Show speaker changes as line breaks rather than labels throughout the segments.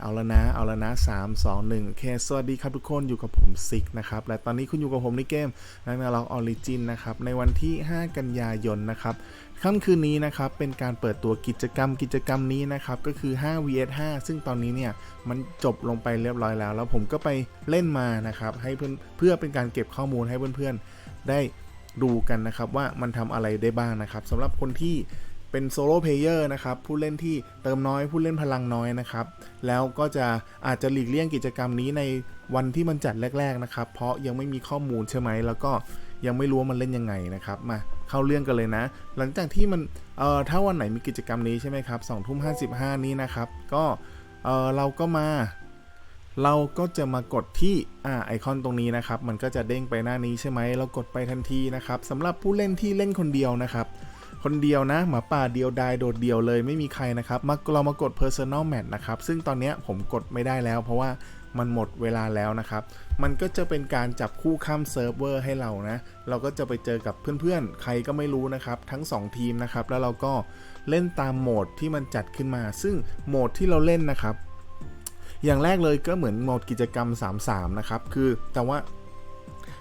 เอาละนะ เอาละนะ 3 2 1 โอเค สวัสดีครับทุกคนอยู่กับผมซิกนะครับ และตอนนี้คุณอยู่กับผมในเกมนักนาล็อกออริจินนะครับ ในวันที่ 5 กันยายนนะครับค่ำคืนนี้นะครับเป็นการเปิดตัวกิจกรรมกิจกรรมนี้นะครับก็คือ 5 vs 5ซึ่งตอนนี้เนี่ยมันจบลงไปเรียบร้อยแล้ว แล้วผมก็ไปเล่นมานะครับให้เพื่อนเพื่อเป็นการเก็บข้อมูลให้เพื่อนๆได้ดูกันนะครับว่ามันทำอะไรได้บ้างนะครับสำหรับคนที่ เป็นโซโล่เพลเยอร์นะครับผู้เล่นที่เติมน้อยผู้เล่นพลังน้อยนะครับ แล้วก็จะอาจจะหลีกเลี่ยงกิจกรรมนี้ในวันที่มันจัดแรก ๆนะครับ เพราะยังไม่มีข้อมูลใช่ไหมแล้วก็ยังไม่รู้ว่ามันเล่นยังไงนะครับมาเข้าเรื่องกันเลยนะ หลังจากที่มันเอ่อถ้าวันไหนมีกิจกรรมนี้ใช่ไหมครับสองทุ่มห้าสิบห้านี้นะครับก็เอ่อเราก็มา เราก็จะมากดที่อ่าไอคอนตรงนี้นะครับ มันก็จะเด้งไปหน้านี้ใช่ไหมเรากดไปทันทีนะครับสำหรับผู้เล่นที่เล่นคนเดียวนะครับ คนเดียวนะหมาป่าเดียวดายโดดเดียวเลยไม่มีใครนะครับมาเรามากด personal match นะครับซึ่งตอนนี้ผมกดไม่ได้แล้ว เพราะว่ามันหมดเวลาแล้วนะครับ มันก็จะเป็นการจับคู่ข้ามเซิร์ฟเวอร์ให้เรานะ เราก็จะไปเจอกับเพื่อนๆ ใครก็ไม่รู้นะครับ ทั้ง 2 ทีมนะครับ แล้วเราก็เล่นตามโหมดที่มันจัดขึ้นมา ซึ่งโหมดที่เราเล่นนะครับ อย่างแรกเลยก็เหมือนโหมดกิจกรรม 3-3 นะครับ คือแต่ว่า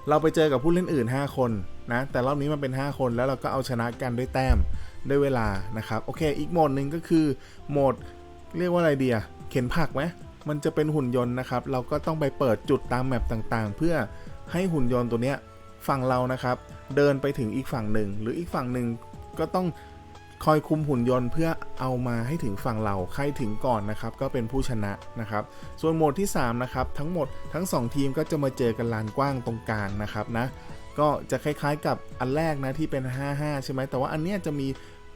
เราไปเจอกับผู้เล่นอื่น 5 คน นะแต่รอบนี้มันเป็น 5 คนแล้วเราก็เอาชนะกันด้วยแต้มด้วยเวลานะครับโอเค อีกโหมดหนึ่งก็คือโหมดเรียกว่าอะไรเดียเข็นผักไหมมันจะเป็นหุ่นยนต์นะครับ เราก็ต้องไปเปิดจุดตามแมปต่างๆ เพื่อให้หุ่นยนต์ตัวเนี้ยฝั่งเรานะครับ เดินไปถึงอีกฝั่งหนึ่ง หรืออีกฝั่งหนึ่งก็ต้องคอยคุมหุ่นยนต์เพื่อเอามาให้ถึงฝั่งเราใครถึงก่อนนะครับ ก็เป็นผู้ชนะนะครับ ส่วนโหมดที่3นะครับทั้งหมดทั้ง 2 ทีมก็จะมาเจอกันลานกว้างตรงกลางนะครับนะ ก็จะคล้ายๆกับอันแรกนะที่เป็น 5-5 ใช่ไหมแต่ว่าอันเนี้ยจะมี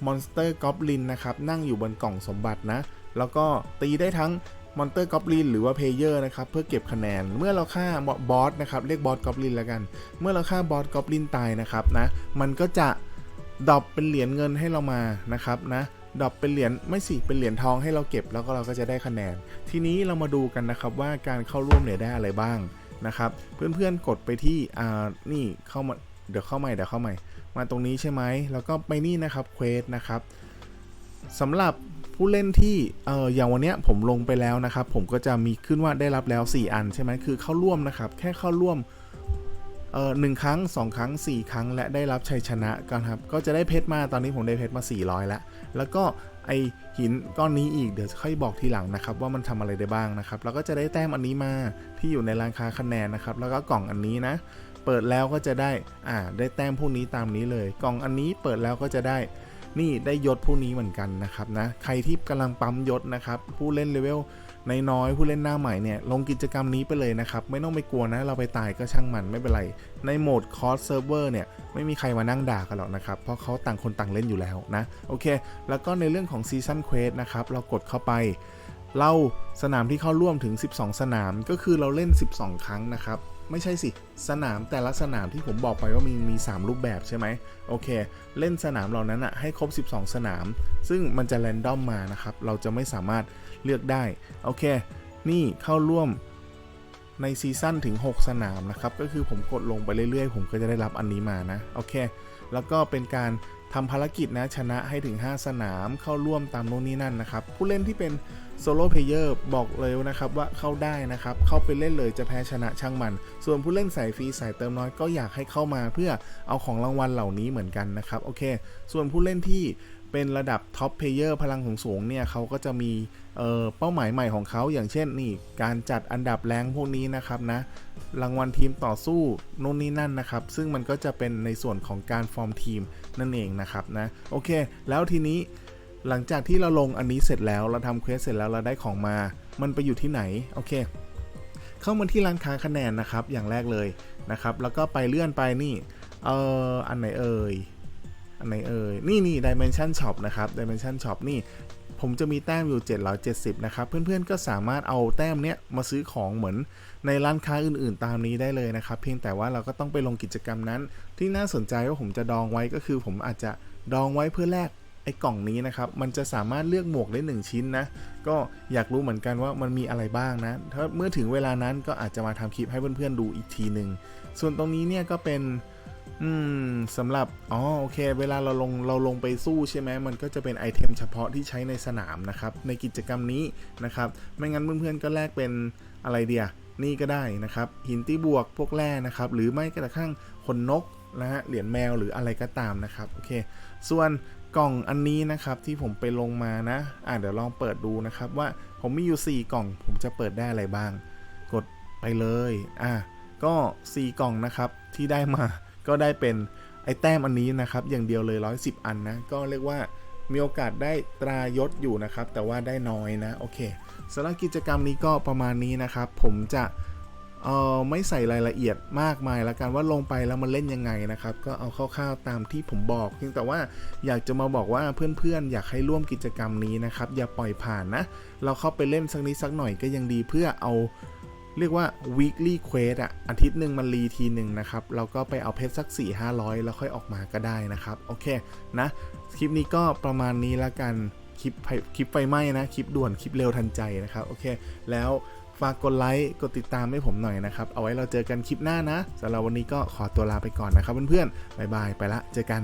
มอนสเตอร์กอบลินนะครับนั่งอยู่บนกล่องสมบัตินะ แล้วก็ตีได้ทั้งมอนสเตอร์กอบลินหรือว่าเพเยอร์นะครับเพื่อเก็บคะแนน เมื่อเราฆ่าบอสนะครับเรียกบอสกอบลินแล้วกัน เมื่อเราฆ่าบอสกอบลินตายนะครับนะมันก็จะดรอปเป็นเหรียญเงินให้เรามานะครับนะดรอปเป็นเหรียญไม่สิเป็นเหรียญทองให้เราเก็บแล้วก็เราก็จะได้คะแนน ทีนี้เรามาดูกันนะครับว่าการเข้าร่วมเนี่ยได้อะไรบ้าง นะครับ เพื่อนๆกดไปที่อ่านี่เข้ามาเดี๋ยวเข้าใหม่เดี๋ยวเข้าใหม่ มาตรงนี้ใช่ไหมแล้วก็ไปนี่นะครับเควสนะครับสำหรับผู้เล่นที่เอออย่างวันเนี้ยผมลงไปแล้วนะครับ ผมก็จะมีขึ้นว่าได้รับแล้ว 4 อันใช่ไหมคือเข้าร่วมนะครับ แค่เข้าร่วม เออหนึ่งครั้ง 2 ครั้ง 4 ครั้ง และได้รับชัยชนะกันครับ ก็จะได้เพชรมาตอนนี้ผมได้เพชรมา 400 แล้ว แล้วก็ไอหินก้อนนี้อีกเดี๋ยวค่อยบอกทีหลังนะครับ ว่ามันทำอะไรได้บ้างนะครับ แล้วก็จะได้แต้มอันนี้มาที่อยู่ในร้านค้าคะแนนนะครับ แล้วก็กล่องอันนี้นะ เปิดแล้วก็จะได้อ่าได้แต้มพวกนี้ตามนี้เลย กล่องอันนี้เปิดแล้วก็จะได้นี่ได้ยศผู้นี้เหมือนกันนะครับนะใครที่กำลังปั๊มยศนะครับผู้เล่นเลเวล นน้อยผู้เล่นหน้าใหม่เนี่ยลงกิจกรรมนี้ไปเลยนะครับ ไม่ต้องไปกลัวนะ เราไปตายก็ช่างมันไม่เป็นไร ในโหมดคอร์สเซิร์ฟเวอร์เนี่ยไม่มีใครมานั่งด่ากันหรอกนะครับ เพราะเขาต่างคนต่างเล่นอยู่แล้วนะ โอเค แล้วก็ในเรื่องของซีซันเควสนะครับ เรากดเข้าไปเราสนามที่เข้าร่วมถึง 12 สนามก็คือเราเล่น 12 ครั้งนะครับ ไม่ใช่สิ สนามแต่ละสนามที่ผมบอกไปว่ามีมี 3 รูปแบบใช่ไหมโอเค เล่นสนามเหล่านั้นอะให้ครบ 12 สนาม ซึ่งมันจะแรนดอมมานะครับ เราจะไม่สามารถ เลือกได้ โอเค นี่เข้าร่วมในซีซั่นถึง 6 สนามนะครับ ก็คือผมกดลงไปเรื่อยๆ ผมก็จะได้รับอันนี้มานะ โอเค แล้วก็เป็นการทำภารกิจนะชนะให้ถึง 5 สนามเข้าร่วมตามโน่นนี่นั่นนะครับ ผู้เล่นที่เป็น โซโล่เพลเยอร์บอกเลยนะครับว่าเข้าได้นะครับ เข้าไปเล่นเลยจะแพ้ชนะช่างมัน ส่วนผู้เล่นสายฟรีสายเติมน้อยก็อยากให้เข้ามาเพื่อเอาของรางวัลเหล่านี้เหมือนกันนะครับโอเค ส่วนผู้เล่นที่เป็นระดับท็อปเพลเยอร์พลังของสูงเนี่ยเขาก็จะมีเเป้าหมายใหม่ของเขาอย่างเช่นนี่การจัดอันดับแรงพวกนี้นะครับนะรางวัลทีมต่อสู้นู่นนี่นั่นนะครับ ซึ่งมันก็จะเป็นในส่วนของการฟอร์มทีมนั่นเองนะครับนะโอเค แล้วทีนี้ หลังจากที่เราลงอันนี้เสร็จแล้วเราทำเควสเสร็จแล้วเราได้ของมา มันไปอยู่ที่ไหน โอเค เข้ามาที่ร้านค้าคะแนนนะครับ อย่างแรกเลยนะครับ แล้วก็ไปเลื่อนไปนี่ เอออันไหนเอ่ย อันไหนเอ่ย นี่นี่ Dimension Shop นะครับ Dimension Shop นี่ ผมจะมีแต้มอยู่ 770 นะครับ เพื่อนๆ ก็สามารถเอาแต้มเนี้ยมาซื้อของเหมือนในร้านค้าอื่นๆ ตามนี้ได้เลยนะครับ เพียงแต่ว่าเราก็ต้องไปลงกิจกรรมนั้น ที่น่าสนใจว่าผมจะดองไว้ก็คือ ผมอาจจะดองไว้เพื่อแลก ไอ้กล่องนี้นะครับ มันจะสามารถเลือกหมวกได้ 1 ชิ้นนะ ก็อยากรู้เหมือนกันว่ามันมีอะไรบ้างนะ ถ้าเมื่อถึงเวลานั้นก็อาจจะมาทำคลิปให้เพื่อนๆดูอีกทีหนึ่ง ส่วนตรงนี้เนี่ยก็เป็น อืมสำหรับ อ๋อ โอเค เวลาเราลง เราลงไปสู้ใช่ไหม มันก็จะเป็นไอเทมเฉพาะที่ใช้ในสนามนะครับ ในกิจกรรมนี้นะครับ ไม่งั้นเพื่อนๆก็แลกเป็นอะไรเดียนี่ก็ได้นะครับ หินตีบวกพวกแร่นะครับ หรือไม่กระทั่งขนนกนะฮะ เหรียญแมวหรืออะไรก็ตามนะครับ โอเค ส่วน กล่องอันนี้นะครับที่ผมไปลงมานะ อะเดี๋ยวลองเปิดดูนะครับว่าผมมีอยู่ 4 กล่อง ผมจะเปิดได้อะไรบ้าง กดไปเลย อะก็ 4 กล่องนะครับที่ได้มาก็ได้เป็นไอแต้มอันนี้นะครับ อย่างเดียวเลย 110 อันนะ ก็เรียกว่ามีโอกาสได้ตรายศอยู่นะครับ แต่ว่าได้น้อยนะ โอเคสำหรับกิจกรรมนี้ก็ประมาณนี้นะครับ ผมจะ เออไม่ใส่รายละเอียดมากมายละกันว่าลงไปแล้วมันเล่นยังไงนะครับ ก็เอาคร่าวๆตามที่ผมบอกเพียงแต่ว่าอยากจะมาบอกว่าเพื่อนๆ อยากให้ร่วมกิจกรรมนี้นะครับ อย่าปล่อยผ่านนะ เราเข้าไปเล่นสักนิดสักหน่อยก็ยังดีเพื่อเอาเรียกว่า weekly quest อะอาทิตย์หนึ่งมันรีทีหนึ่งนะครับ เราก็ไปเอาเพชรสัก 4 500 แล้วค่อยออกมาก็ได้นะครับ โอเคนะ คลิปนี้ก็ประมาณนี้ละกัน คลิปไฟคลิปไฟไหม้นะ คลิปด่วน คลิปเร็วทันใจนะครับ โอเค แล้ว ฝากกดไลค์กดติดตามให้ผมหน่อยนะครับ เอาไว้เราเจอกันคลิปหน้านะสำหรับวันนี้ก็ขอตัวลาไปก่อนนะครับเพื่อนๆบ๊ายบายไปละเจอกัน